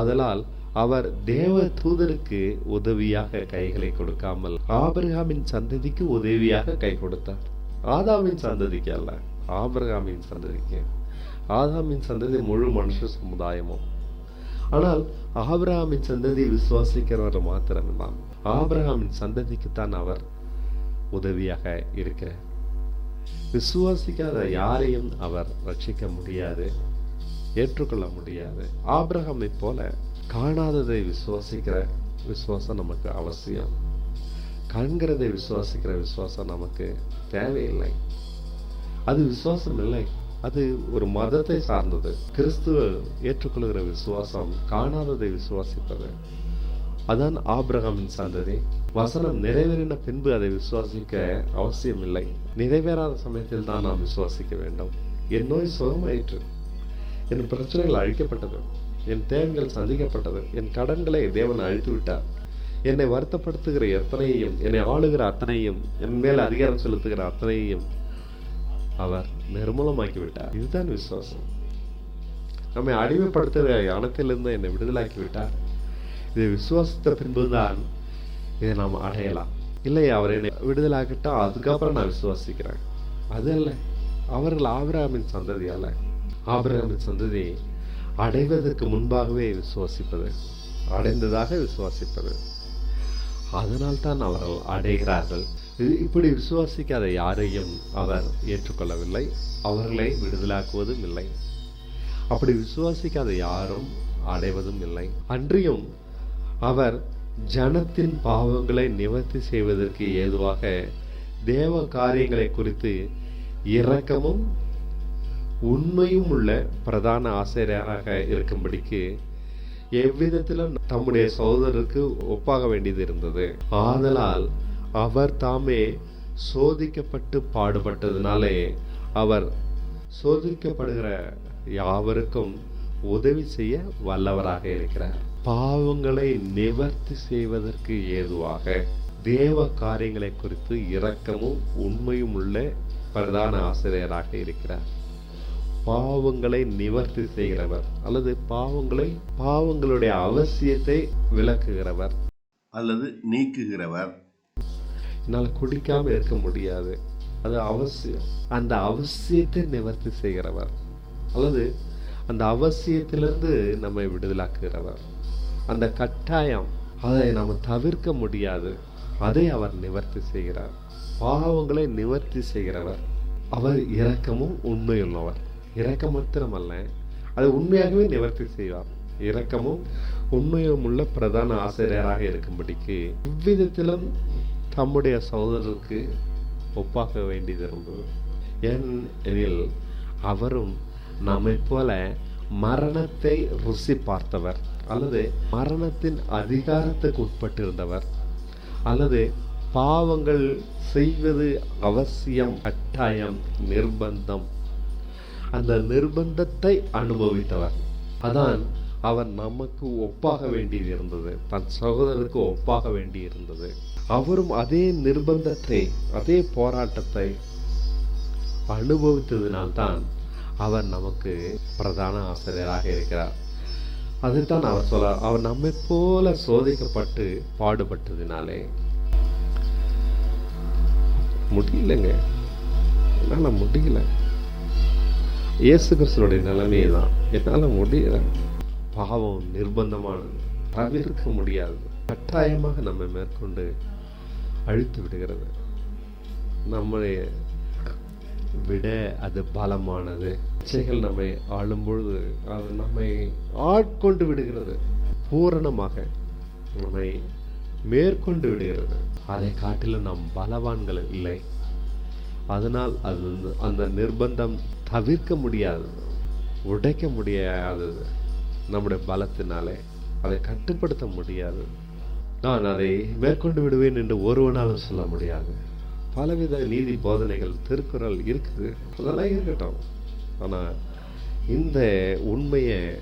ஆதலால் அவர் தேவ தூதருக்கு உதவியாக கைகளை கொடுக்காமல் ஆபிரகாமின் சந்ததிக்கு உதவியாக கை கொடுத்தார். ஆதாமின் சந்ததிக்கு அல்ல ஆபிரகாமின் சந்ததிக்கு. ஆதாமின் சந்ததி முழு மனுஷ சமுதாயமும். ஆனால் ஆபிரகாமின் சந்ததி விசுவாசிக்கிறவர் மாத்திரம்தான் ஆபிரகாமின் சந்ததிக்கு தான் அவர் உதவியாக இருக்கிறார். விசுவாசிக்காத யாரையும் அவர் ரட்சிக்க முடியாது. ஏற்றுக்கொள்ள முடியாது. ஆபிரகமை போல காணாததை விசுவாசிக்கிற விசுவாசம் நமக்கு அவசியம். காண்கிறதை விசுவாசிக்கிற விசுவாசம் நமக்கு தேவையில்லை. அது விசுவாசம் இல்லை. அது ஒரு மதத்தை சார்ந்தது. கிறிஸ்துவ ஏற்றுக்கொள்கிற விசுவாசம் காணாததை விசுவாசிப்பது. அதான் ஆபிரகாமின் சந்ததி வசனம் நிறைவேறின பின்பு அதை விசுவாசிக்க அவசியம் இல்லை நிறைவேறாத சமயத்தில் தான் நாம் விசுவாசிக்க வேண்டும். என் நோய் சுகமாயிற்று. என் பிரச்சனைகள் அழிக்கப்பட்டது. என் தேவைகள் சந்திக்கப்பட்டது. என் கடன்களை தேவன் அழித்து விட்டார் என்னை வருத்தப்படுத்துகிற எத்தனையும் என்னை ஆளுகிற அத்தனையும் என் மேல் அதிகாரம் செலுத்துகிற அத்தனையும் அவர் நிர்மூலமாக்கி விட்டார் இதுதான் விசுவாசம். நம்மை அடிமைப்படுத்துகிற யானத்திலிருந்து என்னை விடுதலாக்கி விட்டார் இதை விசுவாசத்தை பின்புதான் இதை நாம் அடையலாம். இல்லை அவர் என்னை விடுதலாக்கிட்டா அதுக்கப்புறம் நான் விசுவாசிக்கிறேன். அது அல்ல. அவர்கள் ஆபிரகாமின் சந்ததி அல்ல ஆபிரகாமின் சந்ததி அடைவதற்கு முன்பாகவே விசுவாசிப்பது அடைந்ததாக விசுவாசிப்பது. அதனால் தான் அவர்கள் அடைகிறார்கள். இப்படி விசுவாசிக்காத யாரையும் அவர் ஏற்றுக்கொள்ளவில்லை. அவர்களை விடுதலாக்குவதும் இல்லை. அப்படி விசுவாசிக்காத யாரும் அடைவதும் இல்லை. அன்றியும் அவர் ஜனத்தின் பாவங்களை நிவர்த்தி செய்வதற்கு ஏதுவாக தேவ காரியங்களை குறித்து இரக்கமும் உண்மையும் உள்ள பிரதான ஆசிரியராக இருக்கும்படிக்கு எவ்விதத்திலும் தம்முடைய சகோதரருக்கு ஒப்பாக வேண்டியது இருந்தது. ஆதலால் அவர் தாமே சோதிக்கப்பட்டு பாடுபட்டதுனாலே அவர் சோதிக்கப்படுகிற யாவருக்கும் உதவி செய்ய வல்லவராக இருக்கிறார். பாவங்களை நிவர்த்தி செய்வதற்கு ஏதுவாக தேவ காரியங்களை குறித்து இரக்கமும் உண்மையும் உள்ள பிரதான ஆசிரியராக இருக்கிறார். பாவங்களை நிவர்த்தி செய்கிறவர் அல்லது பாவங்களை பாவங்களுடைய அவசியத்தை விளக்குகிறவர். அல்லது நீக்குகிறவர். என்னால் குடிக்காம இருக்க முடியாது. அது அவசியம். அந்த அவசியத்தை நிவர்த்தி செய்கிறவர். அல்லது அந்த அவசியத்திலிருந்து நம்மை விடுதலாக்குகிறவர். அந்த கட்டாயம் அதை நம்ம தவிர்க்க முடியாது. அதை அவர் நிவர்த்தி செய்கிறார். பாவங்களை நிவர்த்தி செய்கிறவர். அவர் இரக்கமும் உண்மையுள்ளவர். இரக்கம் மாத்திரமல்ல அது உண்மையாகவே நிவர்த்தி செய்வார். இரக்கமும் உண்மையும் உள்ள பிரதான ஆசிரியராக இருக்கும்படிக்கு எவ்விதத்திலும் தம்முடைய சகோதரருக்கு ஒப்பாக வேண்டியது இருந்தது ஏனெனில் அவரும் நம்மை போல மரணத்தை ருசி பார்த்தவர் அல்லது மரணத்தின் அதிகாரத்துக்கு உட்பட்டிருந்தவர் அல்லது பாவங்கள் செய்வது அவசியம் கட்டாயம் நிர்பந்தம் அந்த நிர்பந்தத்தை அனுபவித்தவர். அதான் அவன் நமக்கு ஒப்பாக வேண்டியது இருந்தது தன் சகோதரருக்கு ஒப்பாக வேண்டி இருந்தது அவரும் அதே நிர்பந்தத்தை அதே போராட்டத்தை அனுபவித்ததினால்தான் அவர் நமக்கு பிரதான ஆசிரியராக இருக்கிறார். அதைத்தான் அவர் சொல்ல அவர் நம்மை போல சோதிக்கப்பட்டு பாடுபட்டதினாலே. முடியலங்க. என்னால் முடியல. இயேசு கிறிஸ்துனுடைய நிலைமையை தான் என்னால் முடியல. பாவம் நிர்பந்தமானது. தவிர்க்க முடியாது. கட்டாயமாக நம்மை மேற்கொண்டு அழித்து விடுகிறது. நம்மை விட அது பலமானது. இச்சைகள் நம்மை ஆளும் பொழுது அது நம்மை ஆட்கொண்டு விடுகிறது. பூரணமாக நம்மை மேற்கொண்டு விடுகிறது. அதை காட்டிலும் நாம் பலவான்கள் இல்லை. அதனால் அது அந்த நிர்பந்தம் தவிர்க்க முடியாதது உடைக்க முடியாதது நம்முடைய பலத்தினாலே. அதை கட்டுப்படுத்த முடியாது. நான் அதை மேற்கொண்டு விடுவேன் என்று ஒருவனாலும் சொல்ல முடியாது. பலவித நீதி போதனைகள் திருக்குறள் இருக்குது. அதெல்லாம் இருக்கட்டும். ஆனால் இந்த உண்மையை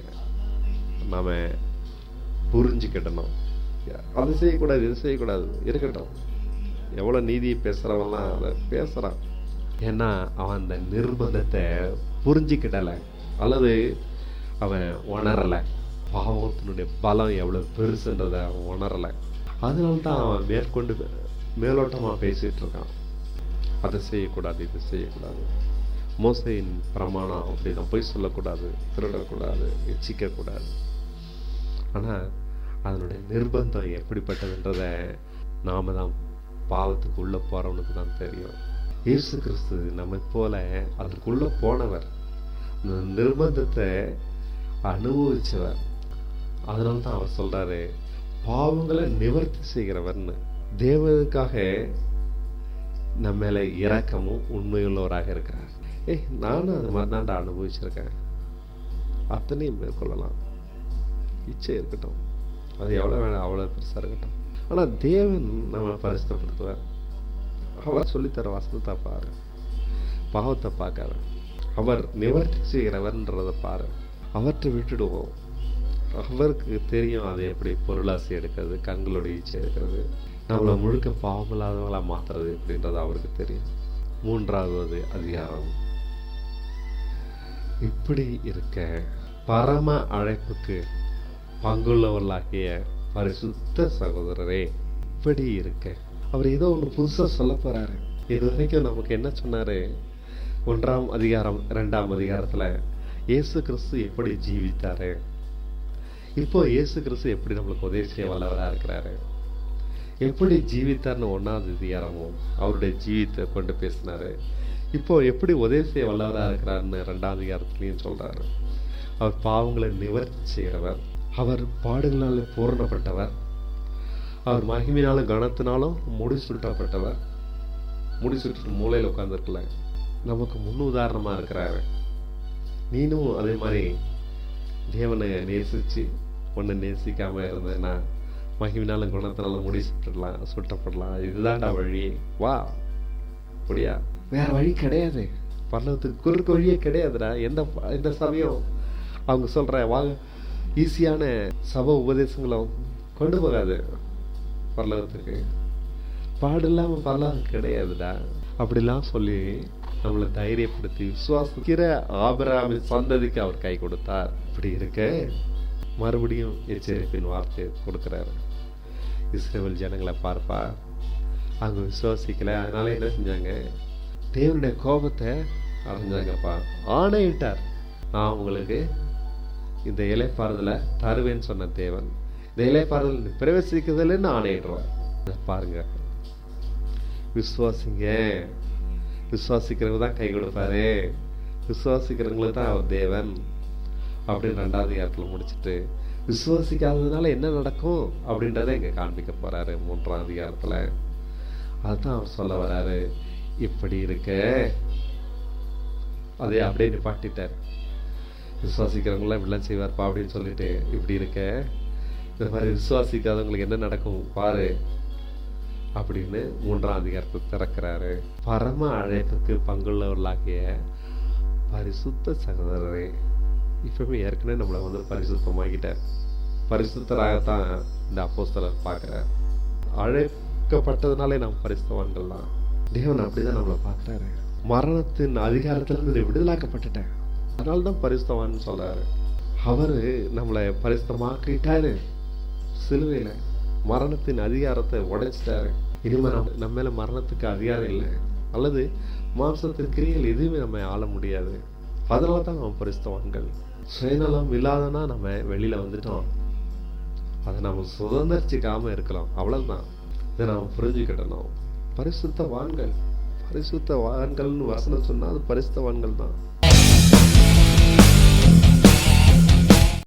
நாம் புரிஞ்சுக்கிடணும். அது செய்யக்கூடாது இது செய்யக்கூடாது இருக்கட்டும். எவ்வளோ நீதி பேசுகிறவன்லாம் அதை பேசுகிறான் ஏன்னா அவன் அந்த நிர்பந்தத்தை புரிஞ்சுக்கிடலை. அல்லது அவன் உணரலை. பாவத்தினுடைய பலம் எவ்வளோ பெருசுன்றதை அவன் உணரலை. அதனால தான் அவன் மேற்கொண்டு மேலோட்டமாக பேசிகிட்டு இருக்கான். அதை செய்யக்கூடாது இது செய்யக்கூடாது. மோசையின் பிரமாணம் அப்படிதான். போய் சொல்லக்கூடாது திருடக்கூடாது எச்சிக்கக்கூடாது. ஆனால் அதனுடைய நிர்பந்தம் எப்படிப்பட்டதுன்றதை நாம தான் பாவத்துக்கு போகிறவனுக்கு தான் தெரியும். இயேசு கிறிஸ்து நம்மை போல அதற்குள்ளே போனவர். அந்த நிர்பந்தத்தை அனுபவிச்சவர். அதனால தான் அவர் சொல்கிறாரு பாவங்களை நிவர்த்தி செய்கிறவர்னு. தேவனுக்காக நம்ம மேலே இரக்கமும் உண்மையுள்ளவராக இருக்கிறார். ஏய் நானும் அது மாதிரி தான்டா அனுபவிச்சிருக்கேன். அத்தனையும் மேற்கொள்ளலாம். இச்சை இருக்கட்டும். அது எவ்வளோ வேணும் அவ்வளோ பெருசாக இருக்கட்டும். ஆனால் தேவன் நம்ம பரிசுத்தப்படுத்துவார். அவர் சொல்லித்தர வசனத்தை பாரு. பாவத்தை பார்க்காத. அவர் நிவர்த்தி செய்கிறவர்ன்றதை பாரு. அவற்றை விட்டுடுவோம். அவருக்கு தெரியும் அது எப்படி பொருளாசி எடுக்கிறது கண்களுடைய இச்சை எடுக்கிறது. நம்மளை முழுக்க பாவமில்லாதவங்களா மாத்துறது எப்படின்றது அவருக்கு தெரியும். மூன்றாவது அதிகாரம். இப்படி இருக்க பரம அழைப்புக்கு பங்குள்ளவர்களாகிய பரிசுத்த சகோதரரே இப்படி இருக்க. அவர் ஏதோ ஒன்று புதுசாக சொல்ல போகிறாரு இது வரைக்கும் நமக்கு என்ன சொன்னார்? ஒன்றாம் அதிகாரம் ரெண்டாம் அதிகாரத்தில் இயேசு கிறிஸ்து எப்படி ஜீவித்தார்? இப்போ இயேசு கிறிஸ்து எப்படி நம்மளுக்கு உதவி செய்ய வல்லவராக இருக்கிறாரு? எப்படி ஜீவித்தார்னு ஒன்றாவது அதிகாரமும் அவருடைய ஜீவித்தை கொண்டு பேசினாரு. இப்போ எப்படி உதவி செய்ய வல்லவராக இருக்கிறாருன்னு ரெண்டாவது அதிகாரத்துலேயும் சொல்கிறாரு அவர் பாவங்களை நிவர்த்தி செய்கிறவர். அவர் பாடுகளால் பூரணப்பட்டவர். அவர் மகிமையினாலும் கனத்தினாலும் முடிசூட்டப்பட்டவர் முடிசூட்டு மூலையில் உட்கார்ந்துருக்கல. நமக்கு முன் உதாரணமா இருக்கிறாரு. நீனும் அதே மாதிரி தேவனை நேசிச்சு உன்னை நேசிக்காம இருந்தேன்னா மகிமினாலும் குணத்தினாலும் முடி சுட்டலாம் சுட்டப்படலாம். இதுதான்டா வழி. வா. முடியா வேற வழி கிடையாது. பரலோகத்துக்கு குறுக்கு வழியே கிடையாதுடா. எந்த எந்த சமயம் அவங்க சொல்ற வாங்க ஈஸியான சப உபதேசங்களும் கொண்டு போகாது பரலோகத்துக்கு பாடு இல்லாம பரலோகம் கிடையாதுடா. அப்படிலாம் சொல்லி நம்மளை தைரியப்படுத்தி விசுவாசிக்கிற ஆபராமி சந்ததிக்கு அவர் கை கொடுத்தார். இப்படி இருக்க மறுபடியும் எச்சரிப்பின் வார்த்தை கொடுக்குறாரு. இஸ்ரேல் ஜனங்களை பார்ப்பா. அவங்க விசுவாசிக்கல. அதனால என்ன செஞ்சாங்க? தேவனுடைய கோபத்தை அடைஞ்சாங்கப்பா. ஆணையிட்டார். நான் உங்களுக்கு இந்த இலைப்பாறுதலை தருவேன்னு சொன்ன தேவன். இந்த இலைப்பாறுதல் பிரவேசிக்கிறதுலன்னு ஆணையிடுறார் பாருங்க. விசுவாசிங்க. விசுவாசிக்கிறவங்க தான் கை கொடுப்பாரு. விசுவாசிக்கிறவங்களுக்கு தான் அவர் தேவன். அப்படின்னு ரெண்டாவது அதிகாரத்தில் முடிச்சுட்டு விசுவாசிக்காததுனால என்ன நடக்கும் அப்படின்றத இங்கே காண்பிக்க போறாரு மூன்றாம் அதிகாரத்தில் அதுதான் அவர் சொல்ல வராரு. இப்படி இருக்க. அதை அப்படியே நிப்பாட்டிட்டார். விசுவாசிக்கிறவங்களாம் இப்படிலாம் செய்வார்ப்பா அப்படின்னு சொல்லிட்டு இப்படி இருக்க. இந்த மாதிரி விசுவாசிக்காதவங்களுக்கு என்ன நடக்கும்? பாரு. அப்படின்னு மூன்றாம் அதிகாரத்தை திறக்கிறாரு. பரம அழைப்புக்கு பங்குள்ளவர்களாகிய பரிசுத்த சகோதரரே. இப்பவுமே ஏற்கனவே நம்மளை வந்து பரிசுத்தமாகிட்டார் பரிசுத்தராகத்தான் இந்த அப்போஸ்தலர் பார்க்குறார். அழைக்கப்பட்டதுனாலே நாம் பரிசுத்தவான்கள் தான் தேவன் அப்படிதான் நம்மளை பார்க்குறாரு. மரணத்தின் அதிகாரத்திலிருந்து விடுதலாக்கப்பட்டுட்டேன் அதனால தான் பரிசுத்தவான் சொல்கிறாரு அவரு நம்மளை பரிசுத்தமாக்கிட்டாரு. சிலுவையில் மரணத்தின் அதிகாரத்தை உடைச்சிட்டாரு. இனிமேல் நம்ம நம்ம மேலே மரணத்துக்கு அதிகாரம் இல்லை. அல்லது மாம்சத்தின் கிரியைகள் எதுவுமே நம்ம ஆள முடியாது. அதனால தான் நம்ம பரிசுத்தவான்கள். சுயநலம் இல்லாதனா நம்ம வெளியில் வந்துட்டோம். அதை நம்ம சுதந்திரிச்சிக்காமல் இருக்கலாம். அவ்வளோதான் இதை நாம புரிஞ்சுக்கிடணும் பரிசுத்த வான்கள்னு வசனம் சொன்னால் அது பரிசுத்தவான்கள் தான்.